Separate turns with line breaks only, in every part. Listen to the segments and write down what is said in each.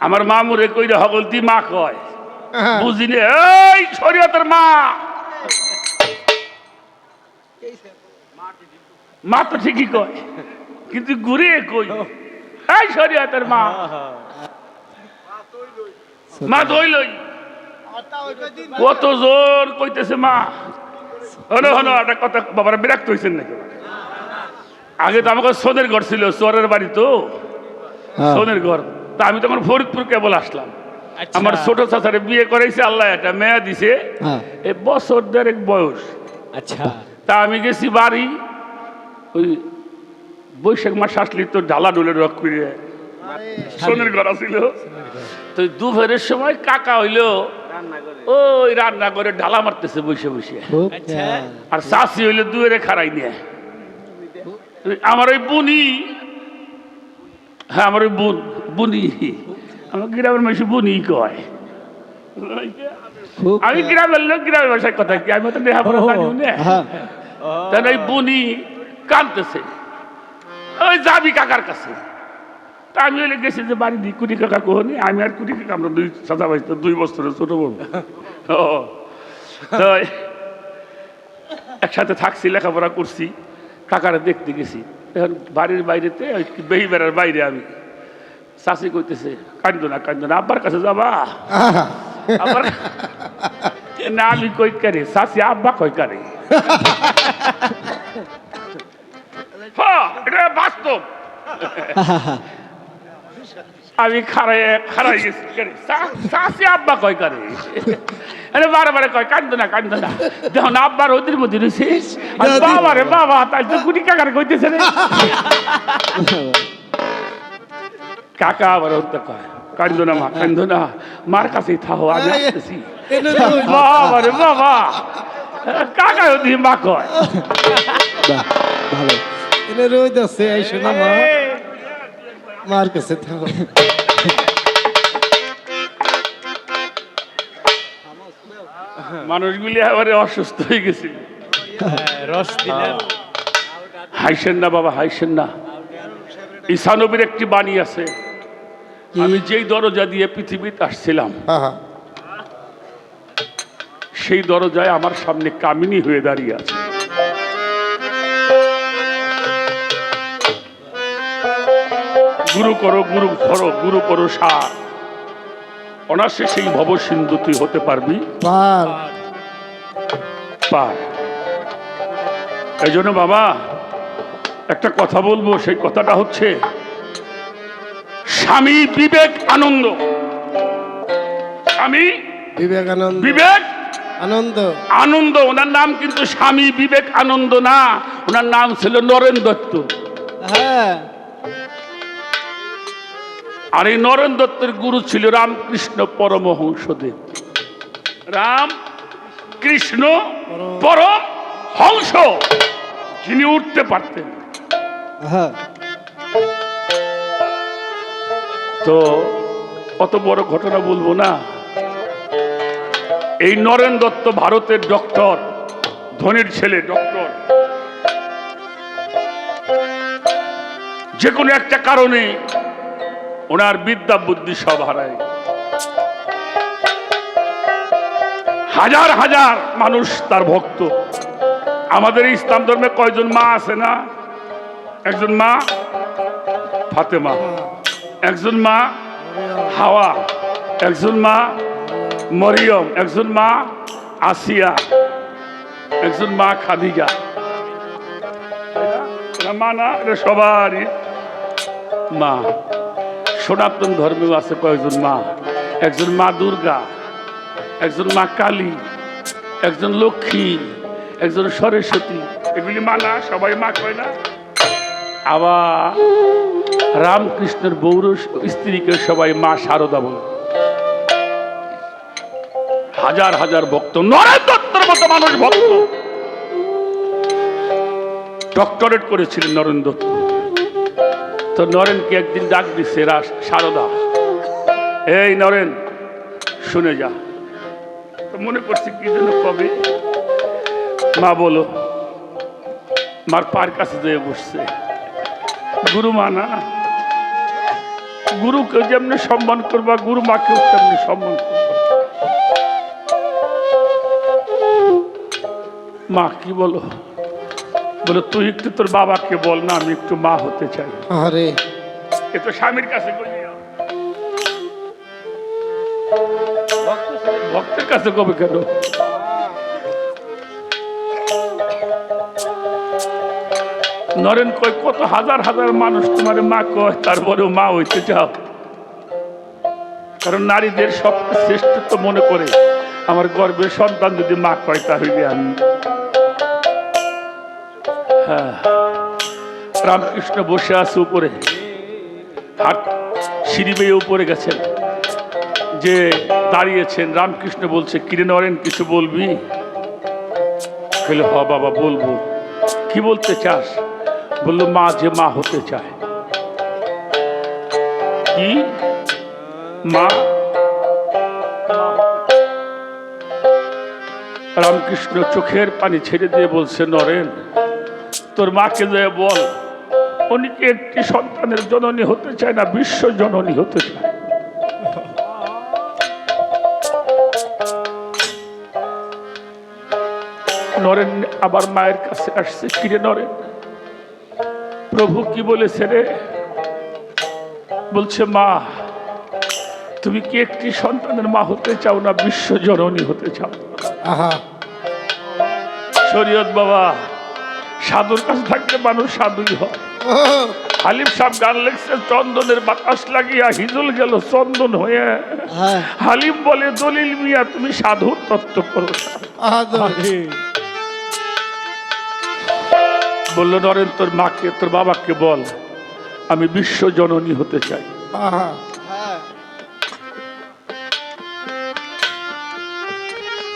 আমার মামুরে কইরে হগলতি মা কয়?
হ্যাঁ।
বুঝিনি। এই শরীয়তের মা! মা তো ঠিকই কয় কিন্তু ঘুরে কই? এই শরীয়তের মা! মা দইলই কত জোর কইতেছে মা। হনো হনো একটা কথা বাবার বিরাক্ত হয়েছেন নাকি? আগে তো আমাকে সোনের ঘর ছিল চোরের বাড়ি তো?
হ্যাঁ।
সোনের ঘর। তা আমি তখন ফরিদপুর কেবল আসলাম।
আচ্ছা।
আমার ছোট চাচারে বিয়ে করাইছে আল্লাহ একটা মেয়া দিছে।
এ
এই বছর দেড়েক বয়স।
আচ্ছা।
তা আমি গেছি বাড়ি ওই বৈশাখ মাস আসলি তো ঢালা ডোলে রক করে সোনের ঘর ছিল তো দুপুরের সময় কাকা হইল ওই রান্না করে ঢালা মারতেছে বসে বসে।
আচ্ছা।
আর চাষি হইলে দুয়ারে খারাই নিয়ে। আমার ওই বুনি হ্যাঁ আমার ওই বুন। বুনি। আমার গ্রামের মানুষ বুনি কয়। আমি গ্রামের লোক গ্রামের ভাষায় কথা কি? আমি তো নেহা পড়া জানি না।
হ্যাঁ।
তাহলে ওই বুনি কানতেছে ওই যাবি কাকার কাছে। তা আমি হইলে গেছি যে বাড়ি দিই কুটি কাকা কোহনি আমি আর কুটি কাকা আমরা দুই সাদা ভাই তো দুই বছরের ছোট ও। তো একসাথে থাকছি লেখাপড়া করছি কাকারে দেখতে গেছি। এখন বাড়ির বাইরেতে ওই বেহি বেড়ার বাইরে আমি। চাষি কইতেছে কান্দ না কান্দ না আব্বার কাছে যাবা। আবার না আমি কই কারে? চাষি আব্বা কই কারে? এটা বাস্তব। আমি খারাই খারাই কারে? আব্বা কই কারে? আরে বারে বারে কয় কান্দ না কান্দ না। যখন আব্বার ওদের মধ্যে রয়েছিস আর বাবা রে বাবা তাই তো কুটি কাকারে কইতেছে রে। কাকা আবার তো কয় কান্দ না মা? কান্দ না মার কাছেই থাকো আসতেছি বাবা রে বাবা। কাকা ওদি মা কয়।
ভালো। এনে রোদ আছে এই শোনা মা। মার কাছে থাকো
মানুষগুলি এবারে অসুস্থ হয়ে গেছে
হ্যাঁ, রস
হাইসেন না বাবা হাইসেন না। ঈশানবীর একটি বাণী আছে। আমি যেই দরজা দিয়ে পৃথিবীতে আসছিলাম সেই দরজায় আমার সামনে কামিনী হয়ে দাঁড়িয়ে আছে। গুরু করো গুরু ধরো গুরু করো সার। অনাসে সেই ভব সিন্ধু তুই হতে পারবি?
পার।
পার। এই জন্য বাবা একটা কথা বলব সেই কথাটা হচ্ছে স্বামী বিবেক আনন্দ। স্বামী
বিবেকানন্দ
বিবেক
আনন্দ।
আনন্দ ওনার নাম কিন্তু স্বামী বিবেক আনন্দ না ওনার নাম ছিল নরেন দত্ত।
হ্যাঁ।
আর এই নরেন দত্তের গুরু ছিল রামকৃষ্ণ পরমহংসদেব। রাম কৃষ্ণ পরম হংস যিনি উঠতে পারতেন।
হ্যাঁ।
তো অত বড় ঘটনা বলব না। এই নরেন দত্ত ভারতের ডক্টর, ধনির ছেলে ডক্টর। যে কোনো একটা কারণে ওনার বিদ্যা বুদ্ধি সব হারায়। হাজার হাজার মানুষ তার ভক্ত। আমাদের ইসলাম ধর্মে কয়জন মা আছে না? একজন মা, ফাতেমা। একজন মা, হাওয়া। একজন মা, মরিয়ম। একজন মা, আসিয়া। একজন মা, খাদিজা। মা না, এটা সবারই মা। সনাতন ধর্মেও আছে কয়েকজন মা। একজন মা দুর্গা, একজন মা কালী, একজন লক্ষ্মী, একজন সরস্বতী। এগুলি মা না, সবাই মা কয় না? আবার রামকৃষ্ণের বৌর স্ত্রীকে সবাই মা শারদা বলে। হাজার হাজার ভক্ত নরেন দত্তর মতো মানুষ ভক্ত। ডক্টরেট করেছিলেন নরেন দত্ত তো নরেনকে একদিন ডাক দিচ্ছে শারদা। এই নরেন, শুনে যা। তো মনে করছি কি যেন কবে? মা বলো, মার পার কাছে যেয়ে বসছে। গুরু মা না গুরুকে যেমনি সম্মান করবা গুরু মাকেও তেমনি সম্মান করবা। মা কি বলো? বলে তুই একটু তোর বাবাকে বল না আমি একটু মা হতে চাই।
আরে
এ তো স্বামীর কাছে ভক্তের কাছে কবে কেন? নরেন কয়, কত হাজার হাজার মানুষ তোমার মা কয়, তারপরেও মা হইতে চাও? কারণ নারীদের সব শ্রেষ্ঠত্ব মনে করে আমার গর্বের সন্তান যদি মা কয়, তাহলে আমি হ্যাঁ। রামকৃষ্ণ বসে আছে উপরে। হাট সিঁড়ি বেয়ে উপরে গেছেন। যে দাঁড়িয়েছেন, রামকৃষ্ণ বলছে, কিরে নরেন, কিছু বলবি? বলে হ বাবা, বলব। কি বলতে চাস? বলল, মা, যে মা হতে চায়। কি? মা? রামকৃষ্ণ চোখের পানি ছেড়ে দিয়ে বলছে, নরেন, তোর মাকে যে বল উনি একটি সন্তানের জননী হতে চায় না, বিশ্ব জননী হতে চায়। নরেন আবার মায়ের কাছে আসছে, কিরে নরেন প্রভু কি বলেছে রে? বলছে মা তুমি কি একটি সন্তানের মা হতে চাও না? বিশ্ব জননী হতে চাও শরীয়ত বাবা সাধুর কাছে থাকলে মানুষ সাধুই হয়। হালিম সাহেব গান লেখছে চন্দনের বাতাস লাগিয়া হিজুল গেল চন্দন হয়ে।
হ্যাঁ।
হালিম বলে দলিল মিয়া তুমি সাধুর তত্ত্ব করো। বলল নরেন তোর মাকে তোর বাবাকে বল আমি বিশ্ব জননী হতে চাই।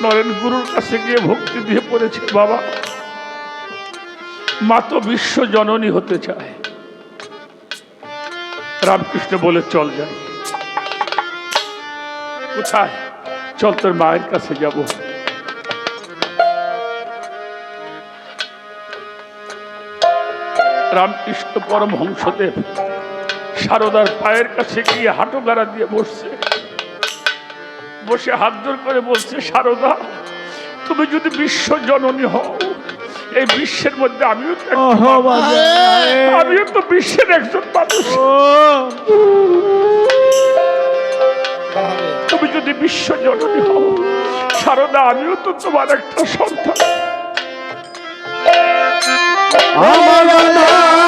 নরেন গুরুর কাছে গিয়ে ভক্তি দিয়ে পড়েছে বাবা মা তো বিশ্ব জননী হতে চায়। রামকৃষ্ণ বলে চল যাই। কোথায়? চল তোর মায়ের কাছে যাব। রামকৃষ্ণ পরমহংসদেব সারদার পায়ের কাছে গিয়ে হাঁটু গাড়া দিয়ে বসছে। বসে হাত জোর করে বলছে সারদা তুমি যদি বিশ্ব জননী হও এই বিশ্বের মধ্যে আমিও আমিও তো বিশ্বের একজন মানুষ। তুমি যদি বিশ্ব জননী হও সারদা আমিও তো তোমার একটা সন্তান।
আমার